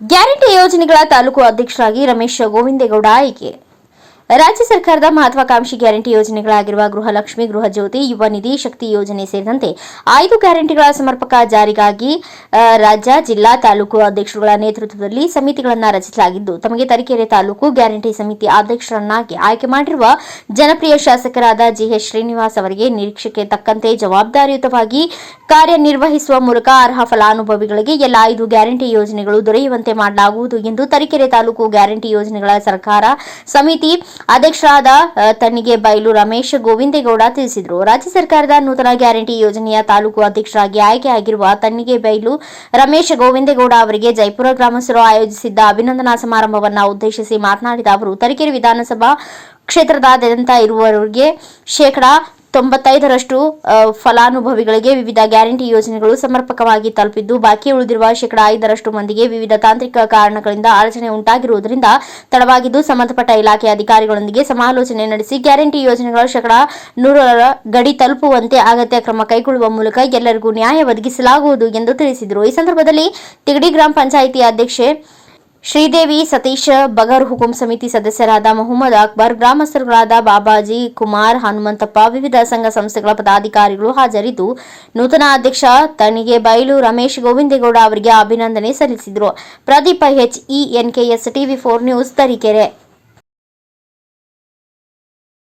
Guarantee ಯೋಜನೆಗಳ ತಾಲೂಕು ಅಧ್ಯಕ್ಷರಾಗಿ ರಮೇಶ್ ಗೋವಿಂದೇಗೌಡ ಆಯ್ಕೆ ರಾಜ್ಯ ಸರ್ಕಾರದ ಮಹತ್ವಾಕಾಂಕ್ಷಿ ಗ್ಯಾರಂಟಿ ಯೋಜನೆಗಳಾಗಿರುವ ಗೃಹಲಕ್ಷ್ಮಿ ಗೃಹ ಜ್ಯೋತಿ ಯುವ ನಿಧಿ ಶಕ್ತಿ ಯೋಜನೆ ಸೇರಿದಂತೆ ಐದು ಗ್ಯಾರಂಟಿಗಳ ಸಮರ್ಪಕ ಜಾರಿಗಾಗಿ ರಾಜ್ಯ, ಜಿಲ್ಲಾ ತಾಲೂಕು ಅಧ್ಯಕ್ಷರುಗಳ ನೇತೃತ್ವದಲ್ಲಿ ಸಮಿತಿಗಳನ್ನು ರಚಿಸಲಾಗಿದ್ದು, ತಮಗೆ ತರೀಕೆರೆ ತಾಲೂಕು ಗ್ಯಾರಂಟಿ ಸಮಿತಿ ಅಧ್ಯಕ್ಷರನ್ನಾಗಿ ಆಯ್ಕೆ ಮಾಡಿರುವ ಜನಪ್ರಿಯ ಶಾಸಕರಾದ ಜಿಎಚ್ ಶ್ರೀನಿವಾಸ್ ಅವರಿಗೆ ನಿರೀಕ್ಷೆಗೆ ತಕ್ಕಂತೆ ಜವಾಬ್ದಾರಿಯುತವಾಗಿ ಕಾರ್ಯನಿರ್ವಹಿಸುವ ಮೂಲಕ ಅರ್ಹ ಫಲಾನುಭವಿಗಳಿಗೆ ಎಲ್ಲ ಐದು ಗ್ಯಾರಂಟಿ ಯೋಜನೆಗಳು ದೊರೆಯುವಂತೆ ಮಾಡಲಾಗುವುದು ಎಂದು ತರೀಕೆರೆ ತಾಲೂಕು ಗ್ಯಾರಂಟಿ ಯೋಜನೆಗಳ ಸರ್ಕಾರ ಸಮಿತಿ ಅಧ್ಯಕ್ಷರಾದ ತನ್ನಿಗೆ ಬೈಲು ರಮೇಶ್ ಗೋವಿಂದೇಗೌಡ ತಿಳಿಸಿದರು. ರಾಜ್ಯ ಸರ್ಕಾರದ ನೂತನ ಗ್ಯಾರಂಟಿ ಯೋಜನೆಯ ತಾಲೂಕು ಅಧ್ಯಕ್ಷರಾಗಿ ಆಯ್ಕೆಯಾಗಿರುವ ತಣ್ಣಿಗೆ ಬೈಲು ರಮೇಶ್ ಗೋವಿಂದೇಗೌಡ ಅವರಿಗೆ ಜೈಪುರ ಗ್ರಾಮಸ್ಥರು ಆಯೋಜಿಸಿದ್ದ ಅಭಿನಂದನಾ ಸಮಾರಂಭವನ್ನು ಉದ್ದೇಶಿಸಿ ಮಾತನಾಡಿದ ಅವರು, ತರೀಕೆರೆ ವಿಧಾನಸಭಾ ಕ್ಷೇತ್ರದಾದ್ಯಂತ ಇರುವವರಿಗೆ ಶೇಕಡಾ ತೊಂಬತ್ತೈದರಷ್ಟು ಫಲಾನುಭವಿಗಳಿಗೆ ವಿವಿಧ ಗ್ಯಾರಂಟಿ ಯೋಜನೆಗಳು ಸಮರ್ಪಕವಾಗಿ ತಲುಪಿದ್ದು, ಬಾಕಿ ಉಳಿದಿರುವ ಶೇಕಡಾ ಐದರಷ್ಟು ಮಂದಿಗೆ ವಿವಿಧ ತಾಂತ್ರಿಕ ಕಾರಣಗಳಿಂದ ಅಡಚಣೆ ಉಂಟಾಗಿರುವುದರಿಂದ ತಡವಾಗಿದ್ದು, ಸಂಬಂಧಪಟ್ಟ ಇಲಾಖೆ ಅಧಿಕಾರಿಗಳೊಂದಿಗೆ ಸಮಾಲೋಚನೆ ನಡೆಸಿ ಗ್ಯಾರಂಟಿ ಯೋಜನೆಗಳ ಶೇಕಡಾ ನೂರರ ಗಡಿ ತಲುಪುವಂತೆ ಅಗತ್ಯ ಕ್ರಮ ಕೈಗೊಳ್ಳುವ ಮೂಲಕ ಎಲ್ಲರಿಗೂ ನ್ಯಾಯ ಒದಗಿಸಲಾಗುವುದು ಎಂದು ತಿಳಿಸಿದರು. ಈ ಸಂದರ್ಭದಲ್ಲಿ ತಿಗಡಿ ಗ್ರಾಮ ಪಂಚಾಯಿತಿ ಅಧ್ಯಕ್ಷೆ ಶ್ರೀದೇವಿ, ಸತೀಶ್, ಬಗರ್ ಹುಕುಂ ಸಮಿತಿ ಸದಸ್ಯರಾದ ಮೊಹಮ್ಮದ್ ಅಕ್ಬರ್, ಗ್ರಾಮಸ್ಥರುಗಳಾದ ಬಾಬಾಜಿ, ಕುಮಾರ್, ಹನುಮಂತಪ್ಪ ವಿವಿಧ ಸಂಘ ಸಂಸ್ಥೆಗಳ ಪದಾಧಿಕಾರಿಗಳು ಹಾಜರಿದ್ದು, ನೂತನ ಅಧ್ಯಕ್ಷ ತಣಿಗೆ ಬೈಲು ರಮೇಶ್ ಗೋವಿಂದೇಗೌಡ ಅವರಿಗೆ ಅಭಿನಂದನೆ ಸಲ್ಲಿಸಿದರು. Pradeep H E NKS TV four news Tarikere.